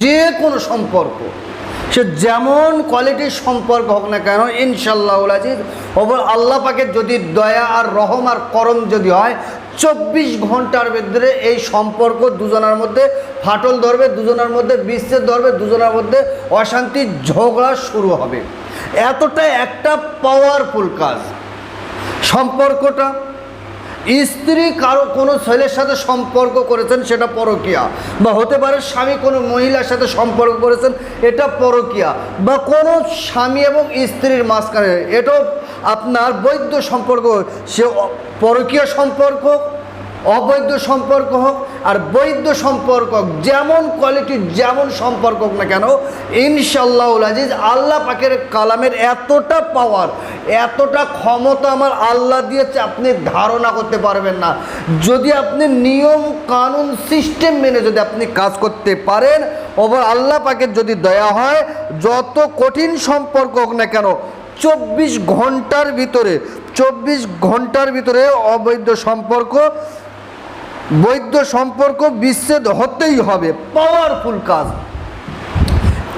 যে কোনো সম্পর্ক, সে যেমন কোয়ালিটির সম্পর্ক হোক না কেন ইনশাল্লাহ আজিজ, ওপর আল্লাহ পাকের যদি দয়া আর রহম আর করম যদি হয়, চব্বিশ ঘণ্টার ভিতরে এই সম্পর্ক দুজনের মধ্যে ফাটল ধরবে, দুজনের মধ্যে বিশ্বের ধরবে, দুজনের মধ্যে অশান্তি, ঝগড়া শুরু হবে। এতটা একটা পাওয়ারফুল কাজ। সম্পর্কটা স্ত্রী কারও কোনো ছেলের সাথে সম্পর্ক করেছেন, সেটা পরকিয়া। বা হতে পারে স্বামী কোনো মহিলার সাথে সম্পর্ক করেছেন, এটা পরকিয়া। বা কোনো স্বামী এবং স্ত্রীর মাঝখানে, এটাও আপনার বৈধ সম্পর্ক, সে পরকীয় সম্পর্ক অবৈধ সম্পর্ক হোক আর বৈধ সম্পর্ক যেমন কোয়ালিটির যেমন সম্পর্ক হোক না কেন ইনশাল্লাহ আজিজ আল্লাহ পাকের কালামের এতটা পাওয়ার এতটা ক্ষমতা আমার আল্লাহ দিয়েছে, আপনি ধারণা করতে পারবেন না। যদি আপনি নিয়ম, কানুন সিস্টেম মেনে যদি আপনি কাজ করতে পারেন ওবার আল্লাহ পাকের যদি দয়া হয়, যত কঠিন সম্পর্ক হোক না কেন, চব্বিশ ঘণ্টার ভিতরে, চব্বিশ ঘণ্টার ভিতরে অবৈধ সম্পর্ক বৈধ সম্পর্ক বিচ্ছেদ হতেই হবে। পাওয়ারফুল কাজ।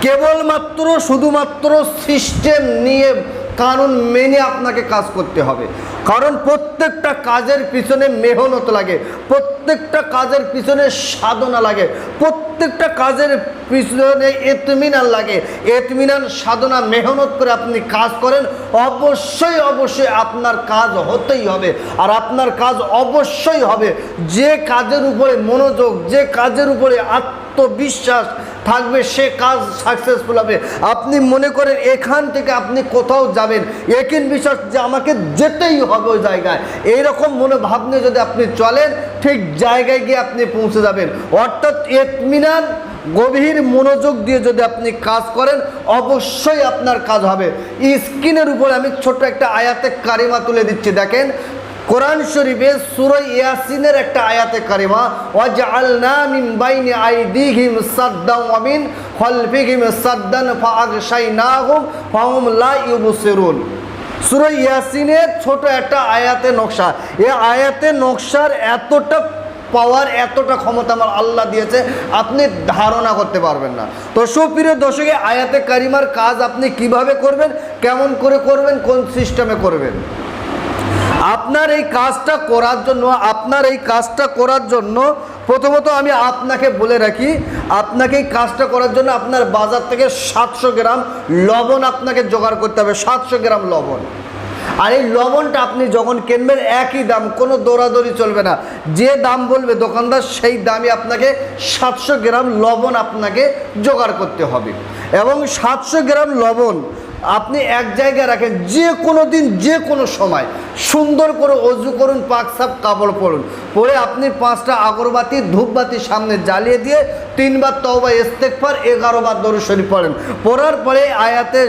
কেবলমাত্র শুধুমাত্র সিস্টেম নিয়ে কানুন মেনে আপনাকে কাজ করতে হবে। কারণ প্রত্যেকটা কাজের পিছনে মেহনত লাগে, প্রত্যেকটা কাজের পিছনে সাধনা লাগে, প্রত্যেকটা কাজের পিছনে এতমিনান লাগে। এতমিনান সাধনা, মেহনত করে আপনি কাজ করেন, অবশ্যই অবশ্যই আপনার কাজ হতেই হবে। আর আপনার কাজ অবশ্যই হবে। যে কাজের উপরে মনোযোগ, যে কাজের উপরে আত্মবিশ্বাস থাকবে, সে কাজ সাকসেসফুল হবে। আপনি মনে করেন এখান থেকে আপনি কোথাও যাবেন, একিন বিশ্বাস যে আমাকে যেতেই হবে ওই জায়গায়। এইরকম মনোভাব নিয়ে যদি আপনি চলেন, ঠিক জায়গায় গিয়ে আপনি পৌঁছে যাবেন। অর্থাৎ এতমিনান, গভীর মনোযোগ দিয়ে যদি আপনি কাজ করেন, অবশ্যই আপনার কাজ হবে। স্ক্রিনের উপরে আমি ছোট একটা আয়াতে কারিমা তুলে দিচ্ছি। দেখেন কোরআন শরীফে সুরই ইয়াসিনের একটা আয়াতে কারিমা, ওয়াজআলনা মিন বাইনি আইদিহিম সাদ্দান ওয়া মিন খালফিহিম সাদ্দান ফাআগশাইনাহুম ফাহুম লা ইউবসিরুন। সুরা ইয়াসিনের ছোট একটা আয়াতে নকশা। এই আয়াতে নকশার এতটা পাওয়ার এতটা ক্ষমতা আমার আল্লাহ দিয়েছে, আপনি ধারণা করতে পারবেন না। তো সুপ্রিয় দর্শকে আয়াতে কারিমার কাজ আপনি কীভাবে করবেন, কেমন করে করবেন, কোন সিস্টেমে করবেন? আপনার এই কাজটা করার জন্য, আপনার এই কাজটা করার জন্য প্রথমত আমি আপনাকে বলে রাখি, আপনাকে এই কাজটা করার জন্য আপনার বাজার থেকে সাতশো গ্রাম লবণ আপনাকে জোগাড় করতে হবে, সাতশো গ্রাম লবণ। আর এই লবণটা আপনি যখন কিনবেন, একই দাম, কোনো দৌড়াদৌড়ি চলবে না। যে দাম বলবে দোকানদার, সেই দামই আপনাকে সাতশো গ্রাম লবণ আপনাকে জোগাড় করতে হবে। এবং সাতশো গ্রাম লবণ আপনি এক জায়গায় রাখেন, যে কোনো দিন, যে কোনো সময়। সুন্দর করে অজু করুন, পাক সাপ কাপড় পরুন। পরে আপনি পাঁচটা আগরবাতি, ধূপবাতি সামনে জ্বালিয়ে দিয়ে তিনবার তওবা ইস্তেকফার এগারো বার দরুদ শরীফ পড়েন। পড়ার পরে আয়াতে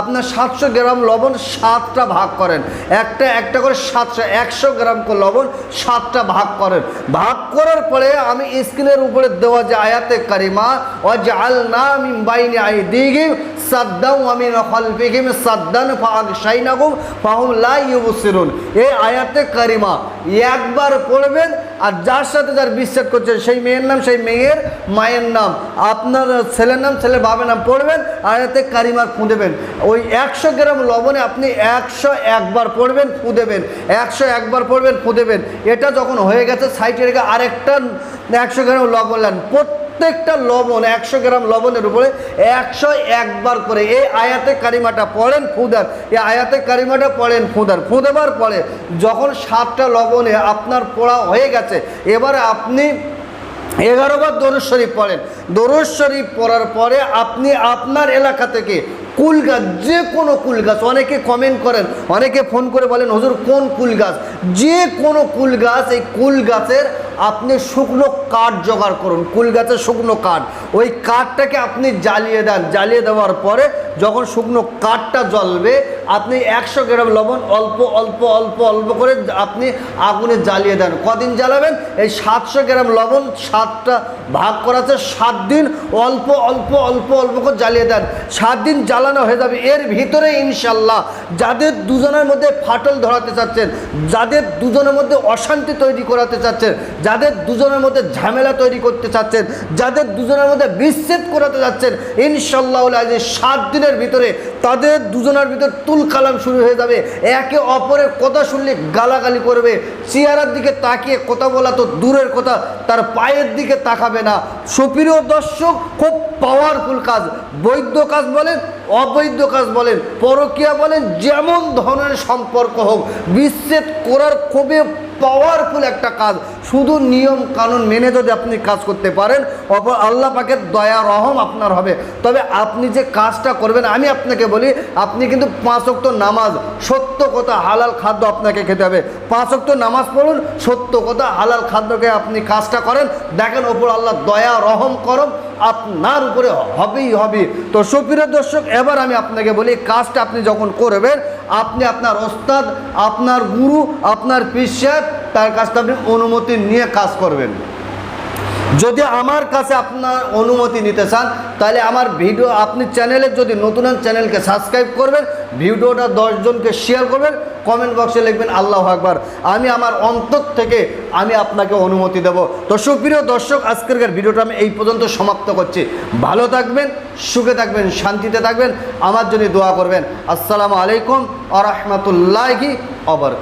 আপনার সাতশো গ্রাম লবণ সাতটা ভাগ করেন। একটা একটা করে সাতশো, একশো গ্রাম করে লবণ সাতটা ভাগ করেন। ভাগ করার পরে আমি স্ক্রিনের উপরে দেওয়া যে আয়াতে কারিমা ও যে আল মিম বাইনি আই দিঘিম সাদ্দাম আমি আমিন খলফিহিম সাদ্দান ফাগশাইনাকুম ফাহুম লা ইউবসিরুন। এই আয়াতে কারিমা, একবার পড়বেন আর যার সাথে যার বিশ্বাস করছেন সেই মেয়ের নাম, সেই মেয়ের মায়ের নাম। আপনার ছেলের নাম ছেলে বাবার নাম পড়বেন আর এতে কারিমার ফু দেবেন। ওই একশো গ্রাম লবণে আপনি একশো একবার পড়বেন, ফু দেবেন। একশো একবার পড়বেন, ফু দেবেন। এটা যখন হয়ে গেছে সাইডে রেখে আরেকটা একশো গ্রাম লবণ নেন। প্রত্যেকটা লবণ, একশো গ্রাম লবণের উপরে একশো একবার করে এই আয়াতে কারিমাটা পড়েন, ফুদার। এই আয়াতে কারিমাটা পড়েন, ফুদার। ফুদেবার পরে যখন সাতটা লবণে আপনার পোড়া হয়ে গেছে, এবারে আপনি এগারো বার দরুদ শরীফ পড়েন। দরুদ শরীফ পড়ার পরে আপনি আপনার এলাকা থেকে কুল গাছ যে কোনো কুল গাছ অনেকে কমেন্ট করেন, অনেকে ফোন করে বলেন, হুজুর, কোন কুল গাছ যে কোনো কুল গাছ এই কুল গাছের আপনি শুকনো কাঠ জোগাড় করুন কুল গাছের শুকনো কাঠ। ওই কাঠটাকে আপনি জ্বালিয়ে দেন। জ্বালিয়ে দেওয়ার পরে যখন শুকনো কাঠটা জ্বলবে আপনি একশো গ্রাম লবণ অল্প অল্প অল্প অল্প করে আপনি আগুনে জ্বালিয়ে দেন। কদিন জ্বালাবেন? এই সাতশো গ্রাম লবণ সাতটা ভাগ করা আছে, সাত দিন অল্প অল্প অল্প অল্প করে জ্বালিয়ে দেন। সাত দিন জ্বালানো হয়ে যাবে। এর ভিতরে ইনশাল্লাহ যাদের দুজনের মধ্যে ফাটল ধরাতে চাচ্ছেন, যাদের দুজনের মধ্যে অশান্তি তৈরি করাতে চাচ্ছেন, যাদের দুজনের মধ্যে ঝামেলা তৈরি করতে চাচ্ছেন, যাদের দুজনের মধ্যে বিচ্ছেদ করাতে চাচ্ছেন ইনশাল্লাহ সাত দিনের ভিতরে তাদের দুজনের ভিতর তুল কালাম শুরু হয়ে যাবে। একে অপরের কথা শুনলে গালাগালি করবে। চেয়ারার দিকে তাকিয়ে কথা বলা তো দূরের কথা, তার পায়ের দিকে তাকাবে না। সুপ্রিয় দর্শক, খুব পাওয়ারফুল কাজ। বৈধ কাজ বলেন, অবৈধ কাজ বলেন, পরকিয়া বলেন, যেমন ধরনের সম্পর্ক হোক, বিচ্ছেদ করার খুবই পাওয়ারফুল একটা কাজ। শুধু নিয়ম, কানুন মেনে যদি আপনি কাজ করতে পারেন, অপর আল্লাহ পাকের দয়া, রহম আপনার হবে। তবে আপনি যে কাজটা করবেন, আমি আপনাকে বলি, আপনি কিন্তু পাঁচ অক্ত নামাজ, সত্য কথা হালাল খাদ্য আপনাকে খেতে হবে। পাঁচ অক্ত নামাজ পড়ুন, সত্য কথা হালাল খাদ্যকে আপনি কাজটা করেন। দেখেন ওপর আল্লাহ দয়া, রহম, করম আপনার উপরে হবেই হবে। তো সুপ্রিয় দর্শক, এবার আমি আপনাকে বলি কাজটা আপনি যখন করবেন, আপনি আপনার ওস্তাদ, আপনার গুরু, আপনার পিসার তার কাছটা আপনি অনুমতি নিয়ে কাজ করবেন। যদি আমার কাছে আপনার অনুমতি নিতে চান, তাহলে আমার ভিডিও আপনি চ্যানেলে যদি নতুন চ্যানেলকে সাবস্ক্রাইব করবেন, ভিডিওটা দশজনকে শেয়ার করবেন কমেন্ট বক্সে লিখবেন, আল্লাহ আকবার, আমি আমার অন্তর থেকে আমি আপনাকে অনুমতি দেব। তো সুপ্রিয় দর্শক, আজকের ভিডিওটা আমি এই পর্যন্ত সমাপ্ত করছি। ভালো থাকবেন, সুখে থাকবেন, শান্তিতে থাকবেন, আমার জন্য দোয়া করবেন। আসসালামু আলাইকুম আ রহমতুল্লাহি অবর